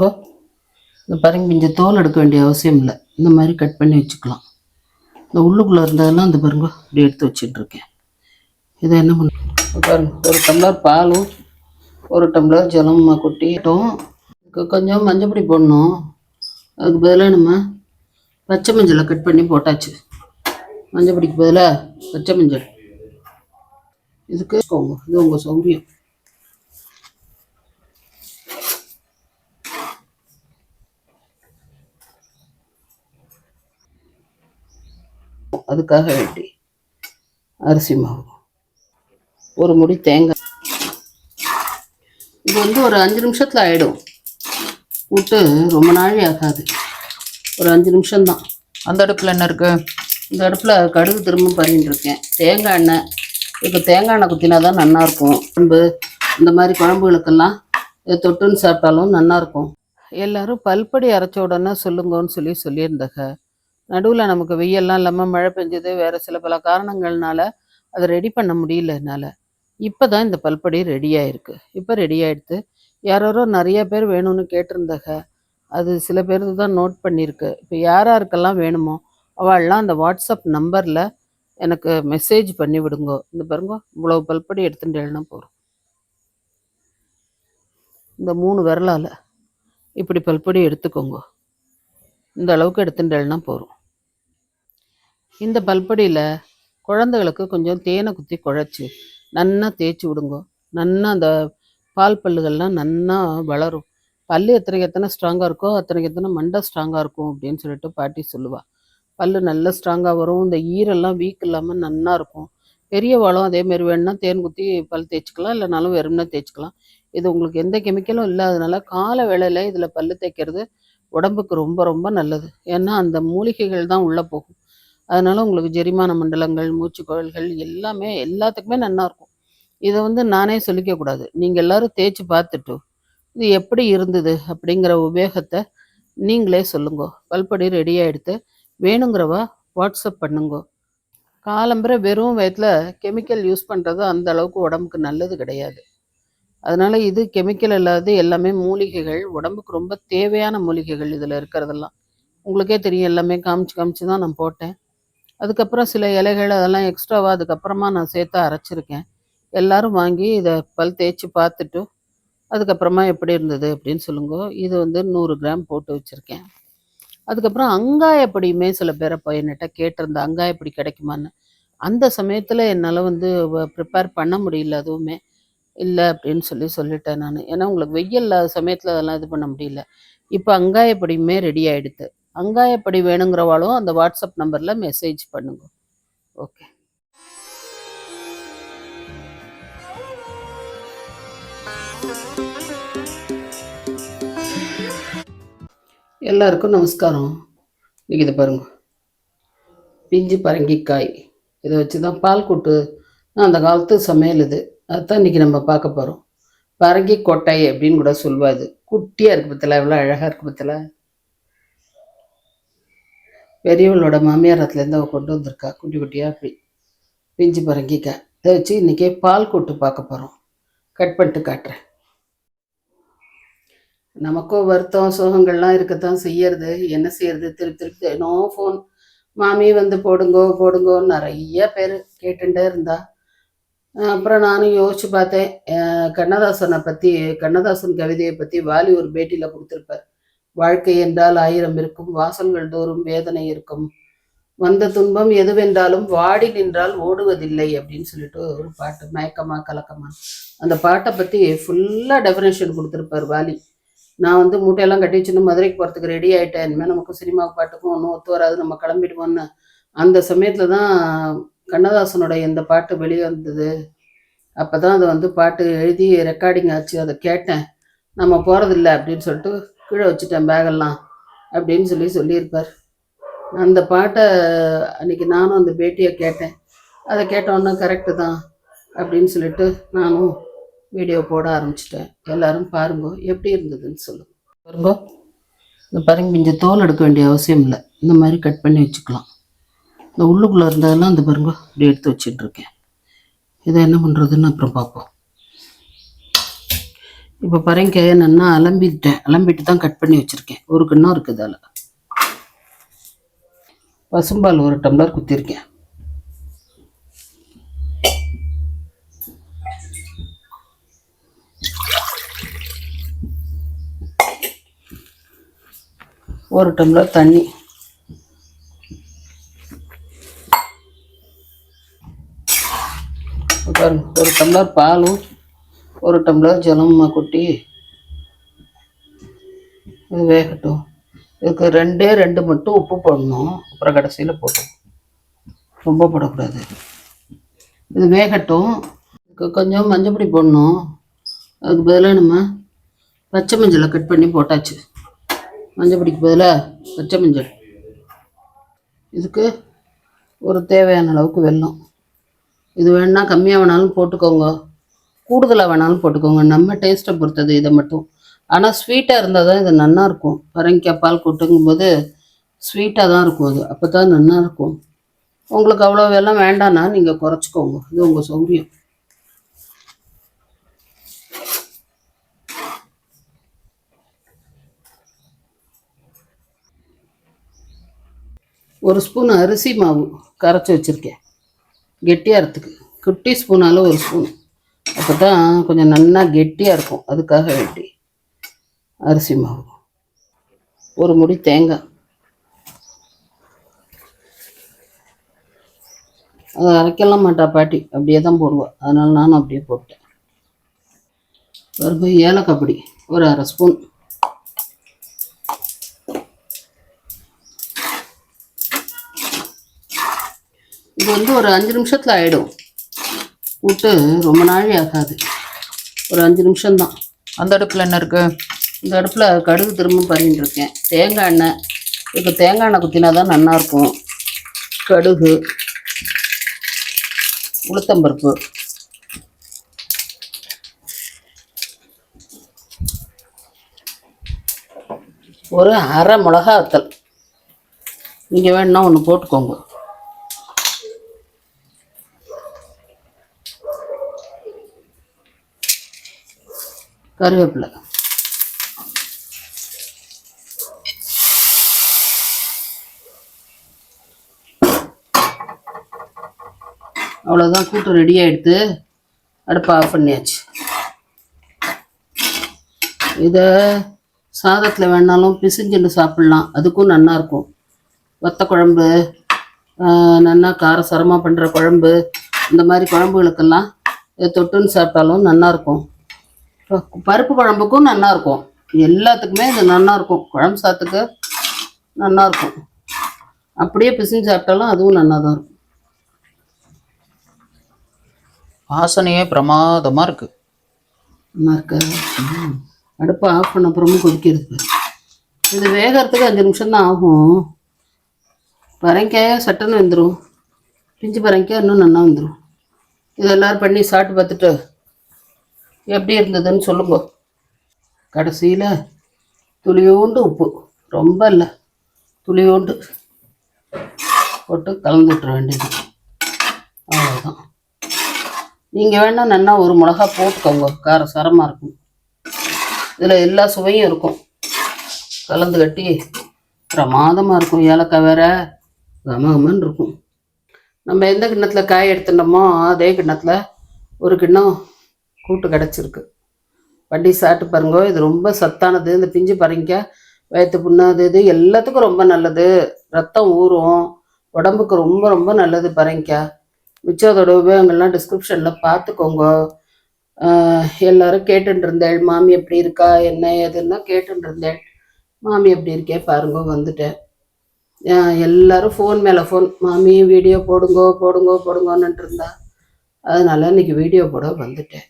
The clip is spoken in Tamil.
பாருங்க இந்த பாருங்க பிஞ்ச தோல் எடுக்க வேண்டிய அவசியம் இல்லை. இந்த மாதிரி கட் பண்ணி வச்சுக்கலாம். இந்த உள்ளுக்குள்ளே இருந்ததெல்லாம் இந்த பாருங்க இப்படி எடுத்து வச்சிட்டு இருக்கேன். இதை என்ன பண்ண பாருங்க ஒரு டம்ளர் பாலும் ஒரு டம்ளர் ஜலமா கொட்டிட்டோம். கொஞ்சம் மஞ்சப்பொடி போடணும். அதுக்கு பதிலாக நம்ம பச்சை மஞ்சளை கட் பண்ணி போட்டாச்சு. மஞ்சப்பிடிக்கு பதிலாக பச்சை மஞ்சள். இதுக்கு இது உங்கள் சௌரியம் அதுக்காக வேண்டி. அரிசி மாவு. ஒரு முடி தேங்காய். இது வந்து ஒரு அஞ்சு நிமிஷத்தில் ஆயிடும். விட்டு ரொம்ப நாழி ஆகாது. ஒரு அஞ்சு நிமிஷம்தான். அந்த அடுப்புல என்ன இருக்கு? இந்த அடுப்பில் கடுகு திரும்ப பண்ணிட்டு இருக்கேன். தேங்காய் எண்ணெய். இப்போ தேங்காய் எண்ணெய் குத்தினா தான் நல்லாயிருக்கும் குழம்பு இந்த மாதிரி குழம்புகளுக்கெல்லாம் தொட்டுன்னு சாப்பிட்டாலும் நல்லாயிருக்கும் எல்லாரும் பல்படி அரைச்ச உடனே சொல்லுங்கன்னு சொல்லி சொல்லியிருந்தாங்க. நடுவில் நமக்கு வெயில்லாம் இல்லாமல் மழை பெஞ்சது வேறு சில பல காரணங்கள்னால அதை ரெடி பண்ண முடியல என்னால். இப்போ தான் இந்த பல்படி ரெடி ஆயிருக்கு. இப்போ ரெடி ஆயிடுத்து. யாரோ நிறைய பேர் வேணும்னு கேட்டிருந்தாங்க அது சில பேருக்கு தான் நோட் பண்ணியிருக்கு. இப்போ யார் யாருக்கெல்லாம் வேணுமோ அவள்லாம் அந்த வாட்ஸ்அப் நம்பரில் எனக்கு மெசேஜ் பண்ணி விடுங்கோ. இந்த பாருங்க இவ்வளோ பல்படி எடுத்துட்டு எழுனா போகிறோம் இந்த மூணு விரலால் இப்படி பல்படி எடுத்துக்கோங்க. இந்த அளவுக்கு எடுத்துட்டு எழுனா போகிறோம் இந்த பல்படியில் குழந்தைகளுக்கு கொஞ்சம் தேனை குத்தி குழச்சி நன்னா தேய்ச்சி விடுங்கோ. நன்னா அந்த பால் பல்லுகள்லாம் நன்னா வளரும். பல்லு எத்தனைக்கு எத்தனை ஸ்ட்ராங்காக இருக்கோ அத்தனைக்கு எத்தனை மண்டை ஸ்ட்ராங்காக இருக்கும் அப்படின்னு சொல்லிட்டு பாட்டி சொல்லுவா. பல் நல்லா ஸ்ட்ராங்காக வரும். இந்த ஈரெல்லாம் வீக் இல்லாமல் நன்னா இருக்கும். பெரிய வளம் அதேமாரி வேணும்னா தேன் குத்தி பல் தேய்ச்சிக்கலாம். இல்லைனாலும் வெறும்னா தேய்ச்சிக்கலாம். இது உங்களுக்கு எந்த கெமிக்கலும் இல்லாதனால கால வேளையில் இதில் பல் தேய்க்கிறது உடம்புக்கு ரொம்ப ரொம்ப நல்லது. ஏன்னா அந்த மூலிகைகள் தான் உள்ளே போகும். அதனால உங்களுக்கு ஜெரிமான மண்டலங்கள் மூச்சுக்குழல்கள் எல்லாமே எல்லாத்துக்குமே நல்லா இருக்கும். இதை வந்து நானே சொல்லிக்க கூடாது. நீங்கள் எல்லாரும் தேய்ச்சி பார்த்துட்டு இது எப்படி இருந்தது அப்படிங்கிற உபயோகத்தை நீங்களே சொல்லுங்க. பல்படி ரெடி ஆகிடுத்து வேணுங்கிறவா வாட்ஸ்அப் பண்ணுங்க. காலம்பரை வெறும் வயத்தில் கெமிக்கல் யூஸ் பண்ணுறது அந்த அளவுக்கு உடம்புக்கு நல்லது கிடையாது. அதனால் இது கெமிக்கல் இல்லாத எல்லாமே மூலிகைகள் உடம்புக்கு ரொம்ப தேவையான மூலிகைகள் இதில் இருக்கிறதெல்லாம். உங்களுக்கே தெரியும் எல்லாமே காமிச்சு காமிச்சு தான் நான் போட்டேன். அதுக்கப்புறம் சில இலைகள் அதெல்லாம் எக்ஸ்ட்ராவாக அதுக்கப்புறமா நான் சேர்த்து அரைச்சிருக்கேன். எல்லாரும் வாங்கி இதை பல் தேய்ச்சி பார்த்துட்டு அதுக்கப்புறமா எப்படி இருந்தது அப்படின்னு சொல்லுங்க. இது வந்து நூறு கிராம் போட்டு வச்சுருக்கேன். அதுக்கப்புறம் அங்காயப்படியுமே சில பேரை பையன்கிட்ட கேட்டிருந்த கேட்டிருந்தேன் அங்காயப்படி கிடைக்குமான்னு. அந்த சமயத்தில் என்னால் வந்து ப்ரிப்பேர் பண்ண முடியல அதுவுமே. இல்லை அப்படின்னு சொல்லி சொல்லிட்டேன் நான். ஏன்னா உங்களுக்கு வெயில் இல்லாத சமயத்தில் அதெல்லாம் இது பண்ண முடியல. இப்போ அங்காயப்படியுமே ரெடி ஆகிடுது அங்காயப்படி வேணுங்கிறவாளும் அந்த வாட்ஸ்அப் நம்பரில் மெசேஜ் பண்ணுங்க. ஓகே எல்லாருக்கும் நமஸ்காரம். இன்னைக்கு இதை பாருங்க. பிஞ்சு பரங்கிக்காய். இதை வச்சு தான் பால் கூட்டு. அந்த காலத்து சமையல் இது. அதுதான் இன்னைக்கு நம்ம பார்க்க போகிறோம் பரங்கி கொட்டை அப்படின்னு கூட சொல்லுவா குட்டியாக இருக்கு பத்தில எவ்வளோ அழகாக இருக்கு பத்தில. பெரியவளோட மாமியாரத்துலேருந்து அவள் கொண்டு வந்திருக்கா. குட்டி குட்டியாக அப்படி. பிஞ்சு பரங்கிக்காய் இதை வச்சு இன்றைக்கி பால் கூட்டு பார்க்க போகிறோம் கட் பண்ணிட்டு காட்டுறேன். நமக்கும் வருத்தம் சோகங்கள்லாம் இருக்கத்தான் செய்யறது. என்ன செய்யறது? திருப்பி திருப்பி தினம் ஃபோன் மாமி வந்து போடுங்கோ போடுங்கோன்னு நிறைய பேர் கேட்டுட்டே இருந்தா. அப்புறம் நானும் யோசிச்சு பார்த்தேன். கண்ணதாசனை பற்றி கண்ணதாசன் கவிதையை பற்றி வாலி ஒரு பேட்டியில் கொடுத்துருப்பார். வாழ்க்கை என்றால் ஆயிரம் இருக்கும் வாசல்கள் தோறும் வேதனை இருக்கும். வந்த துன்பம் எதுவென்றாலும் வாடி நின்றால் ஓடுவதில்லை அப்படின்னு சொல்லிட்டு ஒரு பாட்டு மயக்கமா கலக்கமா. அந்த பாட்டை பற்றி ஃபுல்லாக டெஃபினேஷன் கொடுத்துருப்பார் வாலி நான் வந்து மூட்டையெல்லாம் கட்டி வச்சுன்னு மதுரைக்கு போகிறதுக்கு ரெடி ஆகிட்டேன் இனிமேல் நமக்கு சினிமா பாட்டுக்கும் ஒன்றும் ஒத்து வராது நம்ம கிளம்பிடுவோன்னு அந்த சமயத்தில் தான் கண்ணதாசனோட இந்த பாட்டு வெளியே வந்தது அப்போ தான் அதை வந்து பாட்டு எழுதி ரெக்கார்டிங் ஆச்சு அதை கேட்டேன். நம்ம போகிறதில்ல அப்படின்னு சொல்லிட்டு கீழே வச்சுட்டேன் பேகெல்லாம் அப்படின்னு சொல்லி சொல்லியிருப்பார். அந்த பாட்டை அன்னைக்கு நானும் அந்த பேட்டியை கேட்டேன். அதை கேட்டோன்னே கரெக்டு தான் அப்படின்னு சொல்லிட்டு நானும் வீடியோ போட ஆரம்பிச்சிட்டேன். எல்லாரும் பாருங்க எப்படி இருந்ததுன்னு சொல்லுங்க. பாருங்க இந்த பாருங்க கொஞ்சம் தோல் எடுக்க வேண்டிய அவசியம் இல்லை. இந்த மாதிரி கட் பண்ணி வச்சுக்கலாம். இந்த உள்ளுக்குள்ளே இருந்ததெல்லாம் இந்த பாருங்க இப்படி எடுத்து வச்சிட்டு இருக்கேன். இதை என்ன பண்ணுறதுன்னு அப்புறம் பார்ப்போம். இப்போ பாருங்க நல்லா அலம்பிட்டேன். அலம்பிட்டு தான் கட் பண்ணி வச்சுருக்கேன். ஒரு கிண்ணம் இருக்குது அதில் பசும்பால் ஒரு டம்ளர் குத்திருக்கேன். ஒரு டம்ளர் தண்ணி. பாருங்க ஒரு டம்ளர் பாலும் ஒரு டம்ளர் ஜலமா கொட்டி இது வேகட்டும். இதுக்கு ரெண்டே ரெண்டு மட்டும் உப்பு போடணும். அப்புறம் கடைசியில் போட்டோம். ரொம்ப போடக்கூடாது. இது வேகட்டும். இதுக்கு கொஞ்சம் மஞ்சப்பொடி போடணும். அதுக்கு பதிலாக நம்ம பச்சை மஞ்சளை கட் பண்ணி போட்டாச்சு. மஞ்சப்பொடிக்கு பதிலாக பச்சை மஞ்சள். இதுக்கு ஒரு தேவையான அளவுக்கு வெல்லம். இது வேணால் கம்மியாக வேணாலும் போட்டுக்கோங்க. கூடுதலாக வேணாலும் போட்டுக்கோங்க. நம்ம டேஸ்ட்டை பொறுத்தது இதை மட்டும். ஆனால் ஸ்வீட்டாக இருந்தால் தான் இது நல்லா இருக்கும். பரங்கிக்காய் பால் கொட்டுங்கும்போது ஸ்வீட்டாக தான் இருக்கும் அது. அப்போ தான் நல்லா இருக்கும். உங்களுக்கு அவ்வளோ எல்லாம் வேண்டாம்னா நீங்கள் குறைச்சிக்கோங்க. இது உங்கள் சௌரியம். ஒரு ஸ்பூன் அரிசி மாவு கரைச்சி வச்சுருக்கேன். கெட்டியாகிறதுக்கு குட்டி ஸ்பூனால் ஒரு ஸ்பூன். அப்போ தான் கொஞ்சம் நல்லா கெட்டியாக இருக்கும். அதுக்காக வேண்டி. அரிசி மாவு. ஒரு முடி தேங்காய். அதை அரைக்கலாம் மாட்டா பாட்டி. அப்படியே தான் போடுவாள் அதனால நானும் அப்படியே போட்டேன். பிறகு ஏலக்காய் பொடி. ஒரு அரை ஸ்பூன். இது வந்து ஒரு அஞ்சு நிமிஷத்தில் ஆகிடும் விட்டு ரொம்ப நாழி ஆகாது. ஒரு அஞ்சு நிமிஷம்தான். அந்த அடுப்பில் என்ன இருக்கு? இந்த அடுப்பில் கடுகு திரும்ப பண்ணிட்டு இருக்கேன். தேங்காய் எண்ணெய். இப்போ தேங்காய் எண்ணெய் குத்தினா தான் நல்லாயிருக்கும் கடுகு. உளுத்தம்பருப்பு. ஒரு அரை மிளகா வத்தல். நீங்கள் வேணுன்னா ஒன்று போட்டுக்கோங்க. கருவேப்பிலை. அவ்வளோதான் கூட்டு ரெடி ஆகிடுத்து அடுப்பை ஆஃப் பண்ணியாச்சு. இதை சாதத்தில் வேணாலும் பிசிஞ்சுன்னு சாப்பிட்லாம். அதுக்கும் நல்லாயிருக்கும் வத்த குழம்பு நல்லா காரசாரமாக பண்ணுற குழம்பு இந்த மாதிரி குழம்புகளுக்கெல்லாம் இதை தொட்டுன்னு சாப்பிட்டாலும் நல்லாயிருக்கும் பருப்பு குழம்புக்கும் நல்லா இருக்கும். எல்லாத்துக்குமே இது நல்லா இருக்கும். குழம்பு சாத்துக்கு நல்லா இருக்கும். அப்படியே பிசிஞ்சு சாப்பிட்டாலும் அதுவும் நல்லா தான் இருக்கும். வாசனையே பிரமாதமாக இருக்கு. நல்லா இருக்கா. அடுப்பை ஆஃப் பண்ண அப்புறமும் கொதிக்கிறது. இது வேகறதுக்கு அஞ்சு நிமிஷம் தான் ஆகும். பரங்காயா சட்டுன்னு வந்துடும் பிஞ்சு பரங்காய் இன்னும் நல்லா வந்துடும் இது எல்லாரும் பண்ணி சாப்பிட்டு பார்த்துட்டு எப்படி இருந்ததுன்னு சொல்லுங்க. கடைசியில் துளியோண்டு உப்பு. ரொம்ப இல்லை. துளியோண்டு போட்டு கலந்து விட்டுற வேண்டியது. அவ்வளோதான் நீங்கள் வேணால் நல்லா ஒரு மிளகா போட்டுக்கோங்க. காரம் சரமாக இருக்கும். இதில் எல்லா சுவையும் இருக்கும். கலந்து கட்டி பிரமாதமாக இருக்கும். ஏலக்காய் வேற கமகமன்னு இருக்கும். நம்ம எந்த கிண்ணத்தில் காய் எடுத்துட்டோமோ அதே கிண்ணத்தில் ஒரு கிண்ணம் கூட்டு கிடச்சிருக்கு. வண்டி சாப்பிட்டு பாருங்க இது ரொம்ப சத்தானது. இந்த பிஞ்சு பாருங்க. வயிற்று புண்ணு அது இது எல்லாத்துக்கும் ரொம்ப நல்லது. ரத்தம் ஊறும். உடம்புக்கு ரொம்ப ரொம்ப நல்லது பாருங்க. மிச்சம் அதோட உபயோகங்கள்லாம் டிஸ்கிரிப்ஷனில் பார்த்துக்கோங்க. எல்லாரும் கேட்டுட்டு இருந்தேள் மாமி எப்படி இருக்கா? என்ன ஏதுன்னா கேட்டுட்டு இருந்தேள் மாமி எப்படி இருக்கே பாருங்க வந்துட்டேன். எல்லாரும் ஃபோன் மேலே ஃபோன் மாமி வீடியோ போடுங்கோ போடுங்கோ போடுங்கோன்னுட்டு இருந்தா அதனால இன்னைக்கு வீடியோ போட வந்துட்டேன்.